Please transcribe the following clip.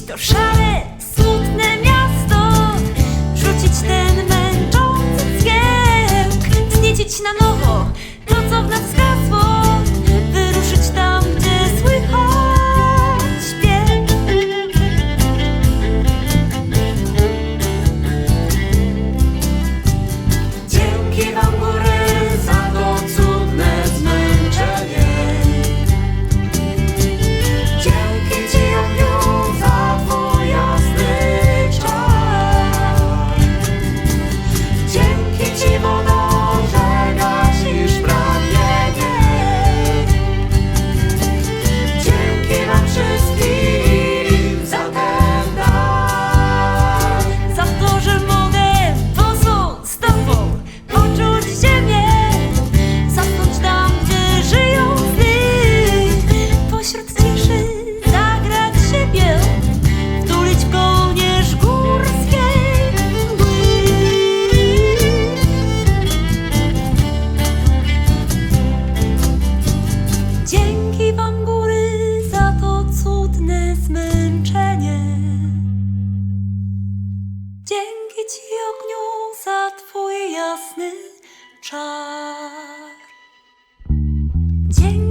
to szale, smutne miasto, rzucić ten męczący dźwięk, zniecić na nowo. Dzięki Ci ogniu za Twój jasny czar. Dzięki